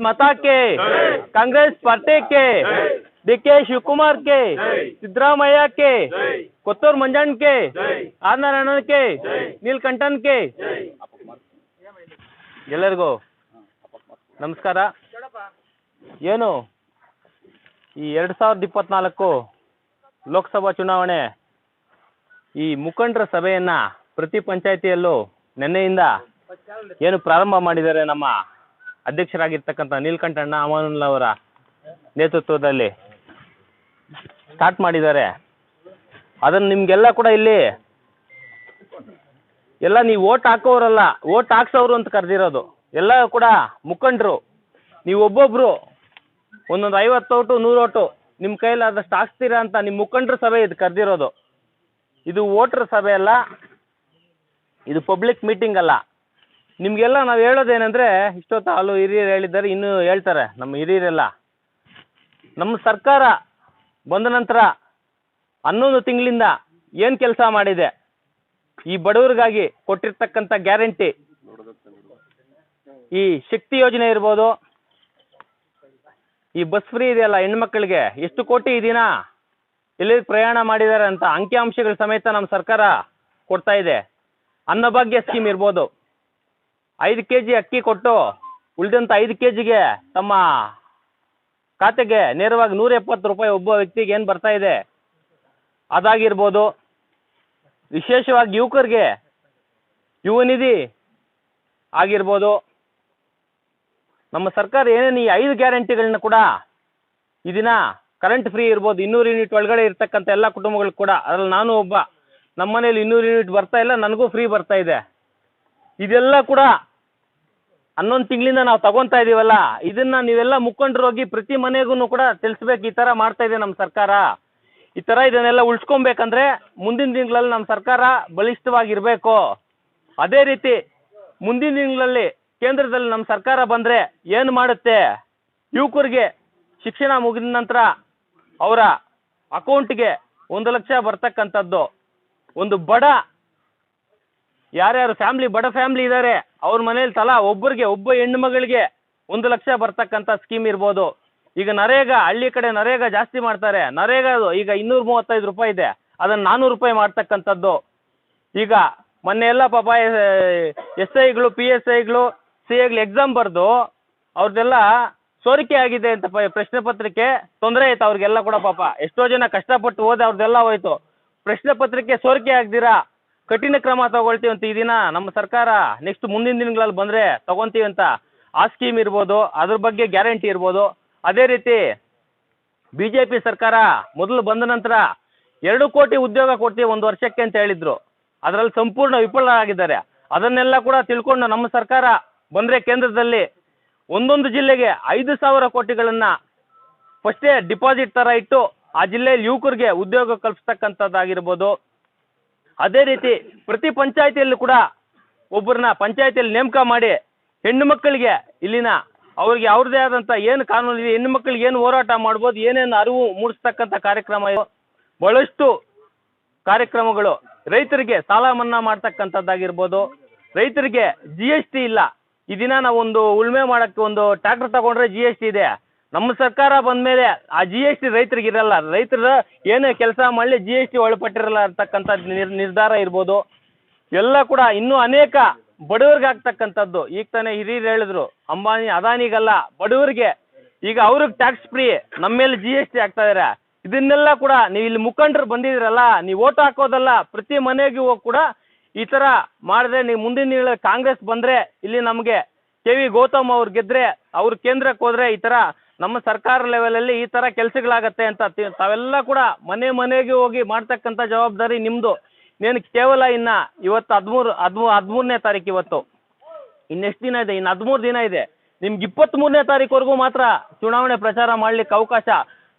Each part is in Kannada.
ಮತಕ್ಕೆ ಕಾಂಗ್ರೆಸ್ ಪಾರ್ಟಿಕ್ಕೆ ಡಿ ಕೆ ಶಿವಕುಮಾರ್ಗೆ ಸಿದ್ದರಾಮಯ್ಯಕ್ಕೆ ಕೊತ್ತೂರು ಮಂಜಣ್ಣಕ್ಕೆ ಆರ್ ನಾರಾಯಣನ್ಗೆ ನೀಲ್ಕಂಠನ್ಗೆ ಎಲ್ಲರಿಗೂ ನಮಸ್ಕಾರ. ಏನು? ಈ ಎರಡು ಸಾವಿರದ ಇಪ್ಪತ್ನಾಲ್ಕು ಲೋಕಸಭಾ ಚುನಾವಣೆ ಈ ಮುಖಂಡರ ಸಭೆಯನ್ನ ಪ್ರತಿ ಪಂಚಾಯಿತಿಯಲ್ಲೂ ನಿನ್ನೆಯಿಂದ ಏನು ಪ್ರಾರಂಭ ಮಾಡಿದ್ದಾರೆ ನಮ್ಮ ಅಧ್ಯಕ್ಷರಾಗಿರ್ತಕ್ಕಂಥ ನೀಲ್ಕಂಠಣ್ಣ ಅಮಾನುಲ್ಲ ಅವರ ನೇತೃತ್ವದಲ್ಲಿ ಸ್ಟಾರ್ಟ್ ಮಾಡಿದ್ದಾರೆ. ಅದನ್ನು ನಿಮಗೆಲ್ಲ ಕೂಡ ಇಲ್ಲಿ ಎಲ್ಲ ನೀವು ಓಟ್ ಹಾಕೋರಲ್ಲ ಓಟ್ ಹಾಕ್ಸೋರು ಅಂತ ಕರೆದಿರೋದು. ಎಲ್ಲ ಕೂಡ ಮುಖಂಡರು, ನೀವು ಒಬ್ಬೊಬ್ರು ಒಂದೊಂದು ಐವತ್ತು ಓಟು, ನೂರು ಓಟು ನಿಮ್ಮ ಕೈಲಾದಷ್ಟು ಹಾಕ್ಸ್ತೀರಾ ಅಂತ ನಿಮ್ಮ ಮುಖಂಡರ ಸಭೆ ಇದು ಕರೆದಿರೋದು. ಇದು ವೋಟ್ರ್ ಸಭೆ ಅಲ್ಲ, ಇದು ಪಬ್ಲಿಕ್ ಮೀಟಿಂಗ್ ಅಲ್ಲ. ನಿಮಗೆಲ್ಲ ನಾವು ಹೇಳೋದೇನೆಂದರೆ, ಇಷ್ಟೊತ್ತು ಹಾಲು ಹಿರಿಯರು ಹೇಳಿದ್ದಾರೆ, ಇನ್ನೂ ಹೇಳ್ತಾರೆ ನಮ್ಮ ಹಿರಿಯರೆಲ್ಲ. ನಮ್ಮ ಸರ್ಕಾರ ಬಂದ ನಂತರ ಹನ್ನೊಂದು ತಿಂಗಳಿಂದ ಏನು ಕೆಲಸ ಮಾಡಿದೆ? ಈ ಬಡವರಿಗಾಗಿ ಕೊಟ್ಟಿರ್ತಕ್ಕಂಥ ಗ್ಯಾರಂಟಿ, ಈ ಶಕ್ತಿ ಯೋಜನೆ ಇರ್ಬೋದು, ಈ ಬಸ್ ಫ್ರೀ ಇದೆಯಲ್ಲ ಹೆಣ್ಮಕ್ಳಿಗೆ, ಎಷ್ಟು ಕೋಟಿ ಇದೀನಾ ದಿನ ಎಲ್ಲಿ ಪ್ರಯಾಣ ಮಾಡಿದ್ದಾರೆ ಅಂತ ಅಂಕಿಅಂಶಗಳ ಸಮೇತ ನಮ್ಮ ಸರ್ಕಾರ ಕೊಡ್ತಾ ಇದೆ. ಅನ್ನಭಾಗ್ಯ ಸ್ಕೀಮ್ ಇರ್ಬೋದು. ಐದು ಕೆ ಜಿ ಅಕ್ಕಿ ಕೊಟ್ಟು ಉಳಿದಂಥ ಐದು ಕೆ ಜಿಗೆ ತಮ್ಮ ಖಾತೆಗೆ ನೇರವಾಗಿ ನೂರ ಎಪ್ಪತ್ತು ರೂಪಾಯಿ ಒಬ್ಬ ವ್ಯಕ್ತಿಗೆ ಏನು ಬರ್ತಾ ಇದೆ? ಅದಾಗಿರ್ಬೋದು. ವಿಶೇಷವಾಗಿ ಯುವಕರಿಗೆ ಯುವನಿಧಿ ಆಗಿರ್ಬೋದು. ನಮ್ಮ ಸರ್ಕಾರ ಏನೇನು ಈ ಐದು ಗ್ಯಾರಂಟಿಗಳನ್ನ ಕೂಡ ಈ ದಿನ ಕರೆಂಟ್ ಫ್ರೀ ಇರ್ಬೋದು, ಇನ್ನೂರು ಯೂನಿಟ್ ಒಳಗಡೆ ಇರ್ತಕ್ಕಂಥ ಎಲ್ಲ ಕುಟುಂಬಗಳು ಕೂಡ, ಅದರಲ್ಲಿ ನಾನು ಒಬ್ಬ ನಮ್ಮ ಮನೇಲಿ ಇನ್ನೂರು ಯೂನಿಟ್ ಬರ್ತಾ ಇಲ್ಲ, ನನಗೂ ಫ್ರೀ ಬರ್ತಾ ಇದೆ. ಇದೆಲ್ಲ ಕೂಡ ಹನ್ನೊಂದು ತಿಂಗಳಿಂದ ನಾವು ತಗೊತಾ ಇದೀವಲ್ಲ, ಇದನ್ನ ನೀವೆಲ್ಲ ಮುಖಂಡರು ಹೋಗಿ ಪ್ರತಿ ಮನೆಗೂ ಕೂಡ ತಿಳಿಸ್ಬೇಕು, ಈ ತರ ಮಾಡ್ತಾ ಇದೆ ನಮ್ಮ ಸರ್ಕಾರ. ಈ ತರ ಇದನ್ನೆಲ್ಲ ಉಳಿಸ್ಕೊಬೇಕಂದ್ರೆ ಮುಂದಿನ ದಿನಗಳಲ್ಲಿ ನಮ್ಮ ಸರ್ಕಾರ ಬಲಿಷ್ಠವಾಗಿರ್ಬೇಕು. ಅದೇ ರೀತಿ ಮುಂದಿನ ದಿನಗಳಲ್ಲಿ ಕೇಂದ್ರದಲ್ಲಿ ನಮ್ಮ ಸರ್ಕಾರ ಬಂದ್ರೆ ಏನು ಮಾಡುತ್ತೆ? ಯುವಕರಿಗೆ ಶಿಕ್ಷಣ ಮುಗಿದ ನಂತರ ಅವರ ಅಕೌಂಟ್ಗೆ ಒಂದು ಲಕ್ಷ ಬರ್ತಕ್ಕಂಥದ್ದು. ಒಂದು ಬಡ ಯಾರ್ಯಾರು ಫ್ಯಾಮ್ಲಿ, ಬಡ ಫ್ಯಾಮ್ಲಿ ಇದ್ದಾರೆ ಅವ್ರ ಮನೇಲಿ ತಲಾ ಒಬ್ಬರಿಗೆ, ಒಬ್ಬ ಹೆಣ್ಣು ಮಗಳಿಗೆ ಒಂದು ಲಕ್ಷ ಬರ್ತಕ್ಕಂಥ ಸ್ಕೀಮ್ ಇರ್ಬೋದು. ಈಗ ನರೇಗಾ, ಹಳ್ಳಿ ಕಡೆ ನರೇಗಾ ಜಾಸ್ತಿ ಮಾಡ್ತಾರೆ. ನರೇಗಾ ಈಗ ಇನ್ನೂರ ಮೂವತ್ತೈದು ರೂಪಾಯಿ ಇದೆ. ಅದನ್ನ ನಾನ್ನೂರು ರೂಪಾಯಿ ಮಾಡ್ತಕ್ಕಂಥದ್ದು. ಈಗ ಮೊನ್ನೆ ಎಲ್ಲ ಪಾಪ ಎಸ್ ಐಗಳು ಪಿ ಎಸ್ ಐಗಳು ಸಿ ಐಗಳು ಎಕ್ಸಾಮ್ ಬರೆದು ಅವ್ರದ್ದೆಲ್ಲ ಸೋರಿಕೆ ಆಗಿದೆ ಅಂತ ಪ್ರಶ್ನೆ ಪತ್ರಿಕೆ ತೊಂದರೆ ಆಯ್ತು ಅವ್ರಿಗೆಲ್ಲ ಕೂಡ ಪಾಪ. ಎಷ್ಟೋ ಜನ ಕಷ್ಟಪಟ್ಟು ಹೋದೆ ಅವ್ರದ್ದೆಲ್ಲ ಹೋಯ್ತು. ಪ್ರಶ್ನೆ ಪತ್ರಿಕೆ ಸೋರಿಕೆ ಆಗದಿರಾ? ಕಠಿಣ ಕ್ರಮ ತಗೊಳ್ತೀವಿ ಅಂತ ಈ ದಿನ ನಮ್ಮ ಸರ್ಕಾರ ನೆಕ್ಸ್ಟ್ ಮುಂದಿನ ದಿನಗಳಲ್ಲಿ ಬಂದರೆ ತಗೊಂತೀವಿ ಅಂತ ಆ ಸ್ಕೀಮ್ ಇರ್ಬೋದು, ಅದ್ರ ಬಗ್ಗೆ ಗ್ಯಾರಂಟಿ ಇರ್ಬೋದು. ಅದೇ ರೀತಿ ಬಿ ಜೆ ಪಿ ಸರ್ಕಾರ ಮೊದಲು ಬಂದ ನಂತರ ಎರಡು ಕೋಟಿ ಉದ್ಯೋಗ ಕೊಡ್ತೀವಿ ಒಂದು ವರ್ಷಕ್ಕೆ ಅಂತ ಹೇಳಿದ್ರು. ಅದರಲ್ಲಿ ಸಂಪೂರ್ಣ ವಿಫಲರಾಗಿದ್ದಾರೆ. ಅದನ್ನೆಲ್ಲ ಕೂಡ ತಿಳ್ಕೊಂಡು ನಮ್ಮ ಸರ್ಕಾರ ಬಂದರೆ ಕೇಂದ್ರದಲ್ಲಿ ಒಂದೊಂದು ಜಿಲ್ಲೆಗೆ ಐದು ಸಾವಿರ ಕೋಟಿಗಳನ್ನು ಫಸ್ಟೇ ಡಿಪಾಸಿಟ್ ತರ ಇಟ್ಟು ಆ ಜಿಲ್ಲೆಯಲ್ಲಿ ಯುವಕರಿಗೆ ಉದ್ಯೋಗ ಕಲ್ಪಿಸ್ತಕ್ಕಂಥದ್ದಾಗಿರ್ಬೋದು. ಅದೇ ರೀತಿ ಪ್ರತಿ ಪಂಚಾಯಿತಿಯಲ್ಲೂ ಕೂಡ ಒಬ್ಬರನ್ನ ಪಂಚಾಯಿತಿಯಲ್ಲಿ ನೇಮಕ ಮಾಡಿ ಹೆಣ್ಣು ಮಕ್ಕಳಿಗೆ ಇಲ್ಲಿನ ಅವ್ರಿಗೆ ಅವ್ರದೇ ಆದಂಥ ಏನು ಕಾನೂನು ಇದೆ, ಹೆಣ್ಣು ಮಕ್ಕಳಿಗೆ ಏನು ಹೋರಾಟ ಮಾಡ್ಬೋದು, ಏನೇನು ಅರಿವು ಮೂಡಿಸ್ತಕ್ಕಂಥ ಕಾರ್ಯಕ್ರಮ ಇದು. ಕಾರ್ಯಕ್ರಮಗಳು ರೈತರಿಗೆ ಸಾಲ ಮನ್ನಾ ಮಾಡ್ತಕ್ಕಂಥದ್ದಾಗಿರ್ಬೋದು. ರೈತರಿಗೆ ಜಿ ಇಲ್ಲ. ಈ ದಿನ ನಾವು ಒಂದು ಉಳುಮೆ ಮಾಡೋಕ್ಕೆ ಒಂದು ಟ್ರ್ಯಾಕ್ಟರ್ ತಗೊಂಡ್ರೆ ಜಿ ಇದೆ. ನಮ್ಮ ಸರ್ಕಾರ ಬಂದ ಮೇಲೆ ಆ ಜಿ ಎಸ್ ಟಿ ರೈತರಿಗೆ ಇರಲ್ಲ. ರೈತರ ಏನೇ ಕೆಲಸ ಮಾಡಲಿ ಜಿ ಎಸ್ ಟಿ ಒಳಪಟ್ಟಿರಲ್ಲ ಅಂತಕ್ಕಂಥ ನಿರ್, ನಿರ್ಧಾರ ಇರ್ಬೋದು. ಎಲ್ಲ ಕೂಡ ಇನ್ನೂ ಅನೇಕ ಬಡವರಿಗೆ ಆಗ್ತಕ್ಕಂಥದ್ದು. ಈಗ ತಾನೇ ಹಿರಿಯರು ಹೇಳಿದ್ರು, ಅಂಬಾನಿ, ಅದಾನಿಗಲ್ಲ, ಬಡವರಿಗೆ ಈಗ ಅವ್ರಿಗೆ ಟ್ಯಾಕ್ಸ್ ಫ್ರೀ ನಮ್ಮ ಮೇಲೆ ಜಿ ಎಸ್ ಟಿ ಆಗ್ತಾ ಇದಾರೆ. ಇದನ್ನೆಲ್ಲ ಕೂಡ ನೀವು ಇಲ್ಲಿ ಮುಖಂಡರು ಬಂದಿದ್ದೀರಲ್ಲ, ನೀವು ಓಟ್ ಹಾಕೋದಲ್ಲ, ಪ್ರತಿ ಮನೆಗೂ ಕೂಡ ಈ ಥರ ಮಾಡಿದ್ರೆ ನೀವು ಮುಂದಿನ ಕಾಂಗ್ರೆಸ್ ಬಂದರೆ ಇಲ್ಲಿ ನಮಗೆ ಕೆ ವಿ ಗೌತಮ್ ಅವ್ರು ಗೆದ್ದರೆ ಅವ್ರ ಕೇಂದ್ರಕ್ಕೆ ಹೋದ್ರೆ ಈ ಥರ ನಮ್ಮ ಸರ್ಕಾರ ಲೆವೆಲಲ್ಲಿ ಈ ತರ ಕೆಲಸಗಳಾಗತ್ತೆ ಅಂತ ತಾವೆಲ್ಲ ಕೂಡ ಮನೆ ಮನೆಗೆ ಹೋಗಿ ಮಾಡ್ತಕ್ಕಂಥ ಜವಾಬ್ದಾರಿ ನಿಮ್ಮದು ನೀನು ಕೇವಲ ಇನ್ನ ಇವತ್ತು ಹದಿಮೂರು, ಹದಿಮೂ, ಹದಿಮೂರನೇ ತಾರೀಕು ಇವತ್ತು. ಇನ್ನೆಷ್ಟು ದಿನ ಇದೆ? ಇನ್ನು ಹದಿಮೂರು ದಿನ ಇದೆ. ನಿಮ್ಗೆ ಇಪ್ಪತ್ತ್ಮೂರನೇ ತಾರೀಕುವರೆಗೂ ಮಾತ್ರ ಚುನಾವಣೆ ಪ್ರಚಾರ ಮಾಡ್ಲಿಕ್ಕೆ ಅವಕಾಶ.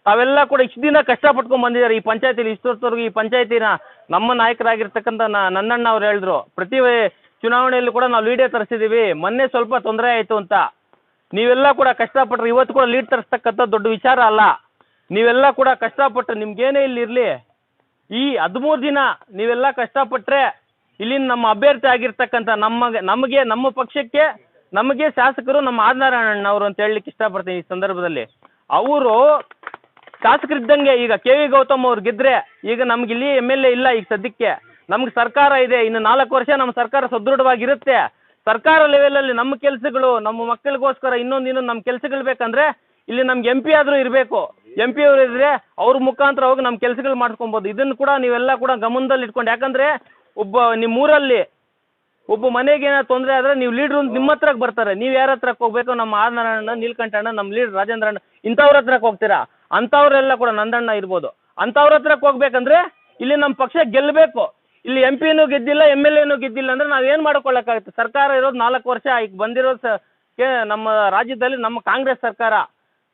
ತಾವೆಲ್ಲ ಕೂಡ ಇಷ್ಟು ದಿನ ಕಷ್ಟಪಟ್ಕೊಂಡು ಬಂದಿದ್ದಾರೆ. ಈ ಪಂಚಾಯತಿಲಿ ಇಷ್ಟೊತ್ತವರೆಗೂ ಈ ಪಂಚಾಯತಿನ ನಮ್ಮ ನಾಯಕರಾಗಿರ್ತಕ್ಕಂಥ ನನ್ನಣ್ಣ ಅವ್ರು ಹೇಳಿದ್ರು. ಪ್ರತಿ ಚುನಾವಣೆಯಲ್ಲಿ ಕೂಡ ನಾವು ಲೀಡೇ ತರಿಸಿದ್ದೀವಿ. ಮೊನ್ನೆ ಸ್ವಲ್ಪ ತೊಂದರೆ ಆಯಿತು ಅಂತ. ನೀವೆಲ್ಲ ಕೂಡ ಕಷ್ಟಪಟ್ಟರೆ ಇವತ್ತು ಕೂಡ ಲೀಡ್ ತರಿಸ್ತಕ್ಕಂಥ ದೊಡ್ಡ ವಿಚಾರ ಅಲ್ಲ. ನೀವೆಲ್ಲ ಕೂಡ ಕಷ್ಟಪಟ್ಟು ನಿಮ್ಗೇನೇ ಇಲ್ಲಿ ಇರಲಿ. ಈ ಹದಿಮೂರು ದಿನ ನೀವೆಲ್ಲ ಕಷ್ಟಪಟ್ಟರೆ ಇಲ್ಲಿನ ನಮ್ಮ ಅಭ್ಯರ್ಥಿ ಆಗಿರ್ತಕ್ಕಂಥ ನಮಗೆ ನಮಗೆ, ನಮ್ಮ ಪಕ್ಷಕ್ಕೆ ನಮಗೆ ಶಾಸಕರು ನಮ್ಮ ಆದಿನಾರಾಯಣ ಅವರು ಅಂತ ಹೇಳಲಿಕ್ಕೆ ಇಷ್ಟಪಡ್ತೀನಿ ಈ ಸಂದರ್ಭದಲ್ಲಿ. ಅವರು ಶಾಸಕರಿದ್ದಂಗೆ ಈಗ ಕೆ ವಿ ಗೌತಮ್ ಅವ್ರು ಗೆದ್ರೆ ಈಗ ನಮ್ಗೆ ಇಲ್ಲಿ ಎಂ ಎಲ್ ಎ ಇಲ್ಲ ಈಗ ಸದ್ಯಕ್ಕೆ. ನಮ್ಗೆ ಸರ್ಕಾರ ಇದೆ, ಇನ್ನು ನಾಲ್ಕು ವರ್ಷ ನಮ್ಮ ಸರ್ಕಾರ ಸದೃಢವಾಗಿರುತ್ತೆ. ಸರ್ಕಾರ ಲೆವೆಲಲ್ಲಿ ನಮ್ಮ ಕೆಲಸಗಳು, ನಮ್ಮ ಮಕ್ಕಳಿಗೋಸ್ಕರ ಇನ್ನೊಂದು ಇನ್ನೊಂದು ನಮ್ಮ ಕೆಲಸಗಳು ಬೇಕಂದ್ರೆ ಇಲ್ಲಿ ನಮ್ಗೆ ಎಂ ಪಿ ಆದರೂ ಇರಬೇಕು. ಎಂ ಪಿ ಅವರು ಇದ್ರೆ ಅವ್ರ ಮುಖಾಂತರ ಹೋಗಿ ನಮ್ಮ ಕೆಲಸಗಳು ಮಾಡ್ಕೊಬೋದು ಇದನ್ನ ಕೂಡ ನೀವೆಲ್ಲ ಕೂಡ ಗಮನದಲ್ಲಿ ಇಟ್ಕೊಂಡು, ಯಾಕಂದ್ರೆ ಒಬ್ಬ ನಿಮ್ಮ ಊರಲ್ಲಿ ಒಬ್ಬ ಮನೆಗೆ ಏನಾದ್ರು ತೊಂದರೆ ಆದ್ರೆ ನೀವು ಲೀಡರ್ ನಿಮ್ಮ ಹತ್ರಕ್ಕೆ ಬರ್ತಾರೆ. ನೀವು ಯಾರ ಹತ್ರಕ್ಕೆ ಹೋಗ್ಬೇಕು? ನಮ್ಮ ಆನಂದಣ್ಣ ನೀಲ್ಕಂಠಣ್ಣ ನಮ್ಮ ಲೀಡರ್ ರಾಜೇಂದ್ರ ಅಣ್ಣ, ಇಂಥವ್ರ ಹತ್ರಕ್ಕೆ ಹೋಗ್ತೀರಾ? ಅಂಥವರೆಲ್ಲ ಕೂಡ ನಂದಣ್ಣ ಇರ್ಬೋದು. ಅಂತವ್ರ ಹತ್ರಕ್ಕೆ ಹೋಗ್ಬೇಕಂದ್ರೆ ಇಲ್ಲಿ ನಮ್ಮ ಪಕ್ಷ ಗೆಲ್ಲಬೇಕು ಇಲ್ಲಿ ಎಂ ಪಿನೂ ಗೆದ್ದಿಲ್ಲ ಎಂ ಎಲ್ ಎನೂ ಗೆದ್ದಿಲ್ಲ ಅಂದ್ರೆ ನಾವೇನು ಮಾಡ್ಕೊಳ್ಳೋಕ್ಕಾಗತ್ತೆ ಸರ್ಕಾರ ಇರೋದು ನಾಲ್ಕು ವರ್ಷ ಈಗ ಬಂದಿರೋ ನಮ್ಮ ರಾಜ್ಯದಲ್ಲಿ ನಮ್ಮ ಕಾಂಗ್ರೆಸ್ ಸರ್ಕಾರ.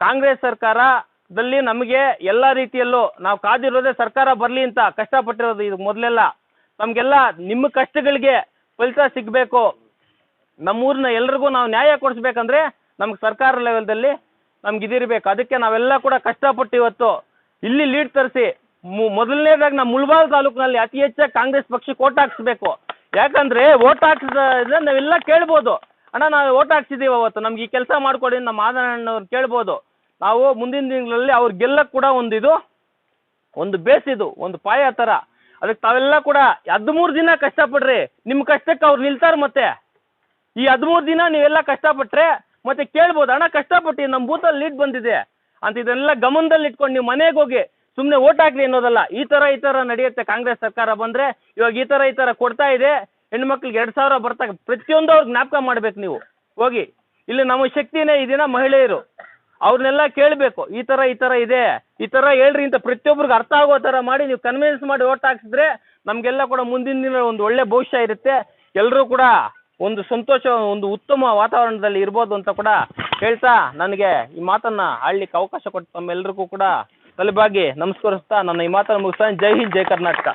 ಕಾಂಗ್ರೆಸ್ ಸರ್ಕಾರದಲ್ಲಿ ನಮಗೆ ಎಲ್ಲ ರೀತಿಯಲ್ಲೂ ನಾವು ಕಾದಿರೋದೇ ಸರ್ಕಾರ ಬರಲಿ ಅಂತ ಕಷ್ಟಪಟ್ಟಿರೋದು ಇದು ಮೊದಲೆಲ್ಲ. ನಮಗೆಲ್ಲ ನಿಮ್ಮ ಕಷ್ಟಗಳಿಗೆ ಫಲಿತ ಸಿಗಬೇಕು. ನಮ್ಮೂರಿನ ಎಲ್ರಿಗೂ ನಾವು ನ್ಯಾಯ ಕೊಡಿಸ್ಬೇಕಂದ್ರೆ ನಮ್ಗೆ ಸರ್ಕಾರ ಲೆವೆಲ್ದಲ್ಲಿ ನಮ್ಗೆ ಇದಿರಬೇಕು. ಅದಕ್ಕೆ ನಾವೆಲ್ಲ ಕೂಡ ಕಷ್ಟಪಟ್ಟು ಇವತ್ತು ಇಲ್ಲಿ ಲೀಡ್ ತರಿಸಿ ಮೊದಲನೇದಾಗಿ ನಮ್ಮ ಮುಳಬಾಲ್ ತಾಲೂಕಿನಲ್ಲಿ ಅತಿ ಹೆಚ್ಚಾಗಿ ಕಾಂಗ್ರೆಸ್ ಪಕ್ಷಕ್ಕೆ ಓಟ್ ಹಾಕ್ಸ್ಬೇಕು. ಯಾಕಂದ್ರೆ ಓಟ್ ಹಾಕ್ಸಿದ್ರೆ ನಾವೆಲ್ಲ ಕೇಳ್ಬೋದು. ಅಣ್ಣ, ನಾವು ಓಟ್ ಹಾಕ್ಸಿದ್ದೀವಿ ಅವತ್ತು. ನಮ್ಗೆ ಈ ಕೆಲಸ ಮಾಡಿಕೊಡಿ ನಮ್ಮ ಆದಣ್ಣವ್ರು ಕೇಳ್ಬೋದು. ನಾವು ಮುಂದಿನ ದಿನಗಳಲ್ಲಿ ಅವ್ರು ಗೆಲ್ಲಕ್ಕೆ ಕೂಡ ಒಂದು ಇದು, ಒಂದು ಬೇಸ್ ಇದು, ಒಂದು ಪಾಯ ಥರ. ಅದಕ್ಕೆ ತಾವೆಲ್ಲ ಕೂಡ ಹದಿಮೂರು ದಿನ ಕಷ್ಟಪಡ್ರಿ. ನಿಮ್ಮ ಕಷ್ಟಕ್ಕೆ ಅವ್ರು ನಿಲ್ತಾರೆ ಮತ್ತೆ. ಈ ಹದಿಮೂರು ದಿನ ನೀವೆಲ್ಲ ಕಷ್ಟಪಟ್ರೆ ಮತ್ತೆ ಕೇಳ್ಬೋದು. ಅಣ್ಣ, ಕಷ್ಟಪಟ್ಟು ನಮ್ಮ ಬೂತಲ್ಲಿ ಲೀಡ್ ಬಂದಿದೆ. ಅಂತ ಇದನ್ನೆಲ್ಲ ಗಮನದಲ್ಲಿ ಇಟ್ಕೊಂಡು ನೀವು ಮನೆಗೆ ಹೋಗಿ ಸುಮ್ಮನೆ ಓಟ್ ಹಾಕ್ರಿ ಅನ್ನೋದಲ್ಲ, ಈ ಥರ ಈ ಥರ ನಡೆಯುತ್ತೆ ಕಾಂಗ್ರೆಸ್ ಸರ್ಕಾರ ಬಂದರೆ, ಇವಾಗ ಈ ಥರ ಈ ಥರ ಕೊಡ್ತಾ ಇದೆ, ಹೆಣ್ಮಕ್ಳಿಗೆ ಎರಡು ಸಾವಿರ ಬರ್ತಾ ಪ್ರತಿಯೊಂದು ಅವ್ರಿಗೆ ಜ್ಞಾಪಕ ಮಾಡ್ಬೇಕು ನೀವು. ಹೋಗಿ, ಇಲ್ಲಿ ನಮ್ಮ ಶಕ್ತಿನೇ ಇದೀನ ಮಹಿಳೆಯರು. ಅವ್ರನ್ನೆಲ್ಲ ಕೇಳಬೇಕು, ಈ ಥರ ಈ ಥರ ಇದೆ, ಈ ಥರ ಹೇಳ್ರಿ ಅಂತ ಪ್ರತಿಯೊಬ್ಬರಿಗೆ ಅರ್ಥ ಆಗೋ ಥರ ಮಾಡಿ ನೀವು ಕನ್ವಿನ್ಸ್ ಮಾಡಿ ಓಟ್ ಹಾಕ್ಸಿದ್ರೆ ನಮ್ಗೆಲ್ಲ ಕೂಡ ಮುಂದಿನ ದಿನ ಒಂದು ಒಳ್ಳೆ ಭವಿಷ್ಯ ಇರುತ್ತೆ. ಎಲ್ಲರೂ ಕೂಡ ಒಂದು ಸಂತೋಷ, ಒಂದು ಉತ್ತಮ ವಾತಾವರಣದಲ್ಲಿ ಇರ್ಬೋದು ಅಂತ ಕೂಡ ಹೇಳ್ತಾ ನನಗೆ ಈ ಮಾತನ್ನ ಆಡ್ಲಿಕ್ಕೆ ಅವಕಾಶ ಕೊಟ್ಟು ತಮ್ಮೆಲ್ಲರಿಗೂ ಕೂಡ ತಲೆಬಾಗಿ ನಮಸ್ಕರಿಸ್ತಾ ನನ್ನ ಈ ಮಾತನ್ನು ಮುಗಿಸ್ತಾ ಜೈ ಹಿಂದ್ ಜೈ ಕರ್ನಾಟಕ.